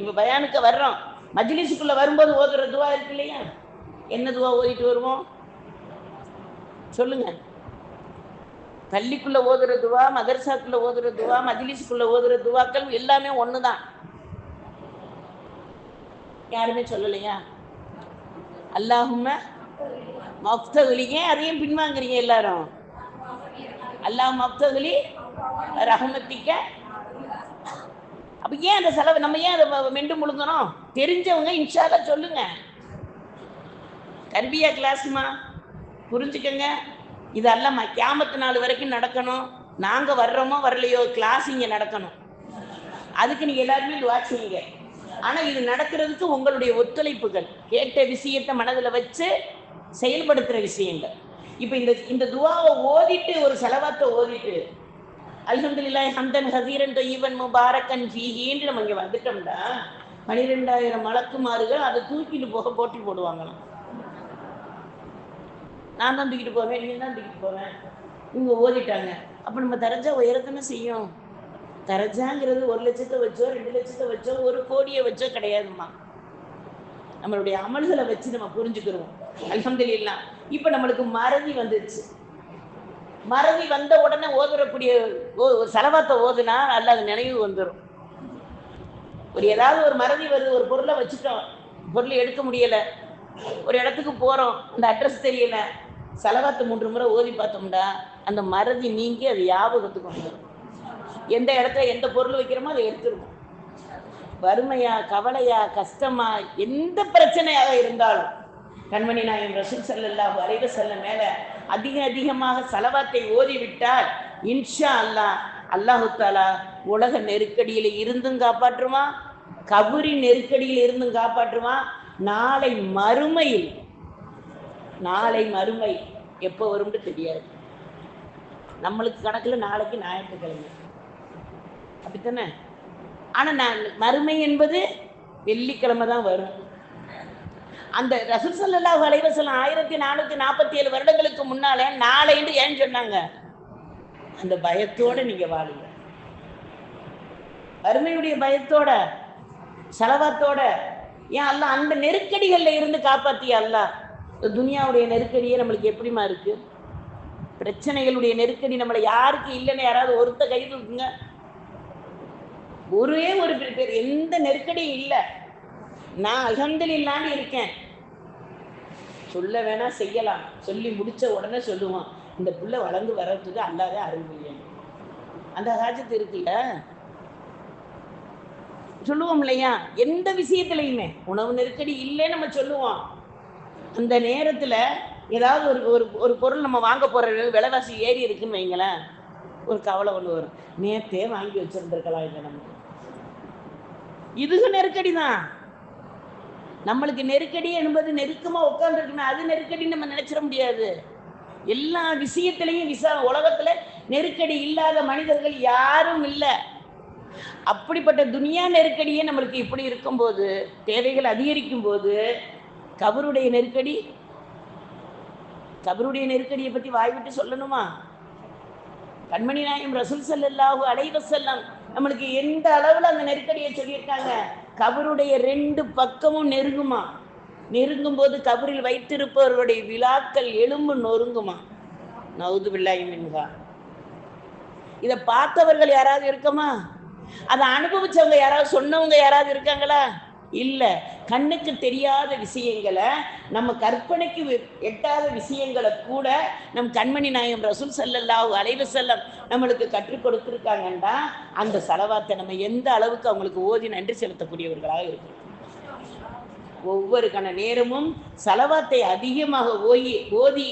இப்போ பயானுக்க வர்றோம் மஜ்லிஸுக்குள்ள வரும்போது ஓதுற துவா இருக்கு இல்லையா? என்ன துவா ஓதிட்டு வருவோம்? சொல்லுங்க. பள்ளிக்குள்ள ஓதுற துவா மதரசாக்குள்ள ஓதுற துவா மஜ்லிஸுக்குள்ள ஓதுற துவாக்கள் எல்லாமே ஒண்ணுதான். யாருமே சொல்லலையா? அல்லாஹும மப்தகுலியே ஏன் அதையும் பின்வாங்குறீங்க எல்லாரும். அல்லாஹ் மப்தகுலி ரஹமத்திக்க அப்ப ஏன் அந்த செலவு? நம்ம ஏன் அதை வ- மெண்டு முழுங்கணும் தெரிஞ்சவங்க இன்ஷால சொல்லுங்க. தர்பியா கிளாஸ்மா புரிஞ்சுக்கங்க. இதெல்லாம்? கேமத்து நாள் வரைக்கும் நடக்கணும். நாங்கள் வர்றோமோ வரலையோ கிளாஸ் இங்கே நடக்கணும். அதுக்கு நீங்கள் எல்லாருமே துவா செய்யுங்க ஆனால் இது நடக்கிறதுக்கு உங்களுடைய ஒத்துழைப்புகள். கேட்ட விஷயத்தை மனதில் வச்சு செயல்படுத்துகிற விஷயங்கள். இப்போ இந்த இந்த துவாவை ஓதிட்டு ஒரு செலவாத்தை ஓதிட்டு அல்ஹம்துலில்லாஹ் ஹந்தன் ஹசீரன் தொய்யவன் முபாரக்கன் ஃபீஹின்னு நம்ம இங்கே வந்துட்டோம்னா பனிரெண்டாயிரம் மலக்குமாறுகள் அதை தூக்கிட்டு போக போட்டி போடுவாங்களாம். நான் தான் தூக்கிட்டு போவேன் நீ தான் தூக்கிட்டு போவேன் இவங்க ஓதிட்டாங்க அப்போ நம்ம தரஜா உயரத்தானே செய்யும்? தரஜாங்கிறது ஒரு லட்சத்தை வச்சோ ரெண்டு லட்சத்தை வச்சோ ஒரு கோடியை வச்சோ கிடையாதும்மா. நம்மளுடைய அமல்களை வச்சு நம்ம புரிஞ்சுக்கிறோம். அல்ஹம்துலில்லாஹ். இப்போ நம்மளுக்கு மறதி வந்துருச்சு. மறதி வந்த உடனே ஓதுறக்கூடிய ஓ- செலவாத்தை ஓதுனா அல்ல அது நினைவு வந்துடும் ஒரு ஏதாவது ஒரு மறதி வருது ஒரு பொருளை வச்சுட்டோம் பொருளை எடுக்க முடியல ஒரு இடத்துக்கு போகிறோம் அந்த அட்ரஸ் தெரியல செலவாத்து மூன்று முறை ஓதி பார்த்தோம்டா அந்த மறதி நீங்கி அது ஞாபகத்துக்கு வந்துடும் எந்த இடத்துல எந்த பொருள் வைக்கிறோமோ அதை எடுத்துருவோம். வறுமையா கவலையா கஷ்டமா எந்த பிரச்சனையாக இருந்தாலும் கண்மணி நாயம் ரசூல் ஸல்லல்லாஹு அலைஹி செல்ல மேல அதிக அதிகமாக செலவாத்தை ஓதி விட்டால் இன்ஷா அல்லாஹ் அல்லாஹு தாலா உலக நெருக்கடியில இருந்தும் காப்பாற்றுவான் கபுரி நெருக்கடியில் இருந்தும் காப்பாற்றுவான் நாளை மறுமையில் நாளை மறுமை எப்போ வரும்னு தெரியாது. நம்மளுக்கு கணக்குல நாளைக்கு ஞாயிற்றுக்கிழமை. அப்படித்தானே? ஆனா நான் மறுமை என்பது வெள்ளிக்கிழமை தான் வரும். அந்த ரசூல் சல்லாஹ் அலைவசலம் ஆயிரத்தி நானூத்தி நாற்பத்தி ஏழு வருடங்களுக்கு முன்னாலே நாளைன்னு ஏன் சொன்னாங்க? அந்த பயத்தோட நீங்க வாழுங்க. வறுமையுடைய பயத்தோட செலவாத்தோட ஏன் அல்ல அந்த நெருக்கடிகள்ல இருந்து காப்பாத்திய அல்லாஹ்? துனியாவுடைய நெருக்கடியே நம்மளுக்கு எப்படிமா இருக்கு? பிரச்சனைகளுடைய நெருக்கடி நம்மளை யாருக்கு இல்லைன்னு யாராவது ஒருத்த கை தூக்குங்க ஒரே ஒரு பேர் எந்த நெருக்கடியும் இல்லை. நான் அகந்தலில்லான்னு இருக்கேன். சொல்ல வேணா செய்யலாம். சொல்லி முடிச்ச உடனே சொல்லுவான். இந்த புள்ள வளர்ந்து வர்றதுக்கு அல்லாத அருள் அந்த ஹாஜத்து இருக்குல்ல? சொல்லுவோம் இல்லையா? எந்த விஷயத்துலையுமே. உணவு நெருக்கடி இல்லைன்னு நம்ம சொல்லுவோம். அந்த நேரத்துல ஏதாவது ஒரு ஒரு ஒரு பொருள் நம்ம வாங்க போற விலைவாசி ஏறி இருக்குன்னு வைங்களேன். ஒரு கவலை ஒன்று வரும். நேத்தே வாங்கி வச்சிருந்திருக்கலாம் இதை நம்ம. இதுக்கு நெருக்கடி தான். நம்மளுக்கு நெருக்கடி என்பது நெருக்கமா உட்காந்துருக்குமே அது நெருக்கடி நம்ம நினைச்சிட முடியாது. எல்லா விஷயத்திலையும் விசா உலகத்துல நெருக்கடி இல்லாத மனிதர்கள் யாரும் இல்லை. அப்படிப்பட்ட துனியா நெருக்கடியே நம்மளுக்கு இப்படி இருக்கும்போது தேவைகள் அதிகரிக்கும் போது கபருடைய நெருக்கடி கபருடைய நெருக்கடியை பற்றி வாய் விட்டு சொல்லணுமா? கண்மணி நாயம் ரசூல் ஸல்லல்லாஹு அலைஹி நம்மளுக்கு எந்த அளவில் அந்த நெருக்கடியை சொல்லியிருக்காங்க? கபருடைய ரெண்டு பக்கமும் நெருங்குமா? நெருங்கும் போது கபரில் வைத்திருப்பவர்களுடைய விழாக்கள் எலும்பு நொறுங்குமா? நவுது பில்லாஹி மின்ஹா. இதை பார்த்தவர்கள் யாராவது இருக்கமா? அதை அனுபவிச்சவங்க யாராவது சொன்னவங்க யாராவது இருக்காங்களா? இல்லை. கண்ணுக்கு தெரியாத விஷயங்களை நம்ம கற்பனைக்கு எட்டாத விஷயங்களை கூட நம் கண்மணி நாயம் ரசூல் ஸல்லல்லாஹு அலைஹி செல்லம் நம்மளுக்கு கற்றுக் கொடுத்துருக்காங்கன்னா அந்த செலவாத்தை நம்ம எந்த அளவுக்கு அவங்களுக்கு ஓதி நன்றி செலுத்தக்கூடியவர்களாக இருக்கிறோம். ஒவ்வொரு கண நேரமும் செலவாத்தை அதிகமாக ஓய் ஓதி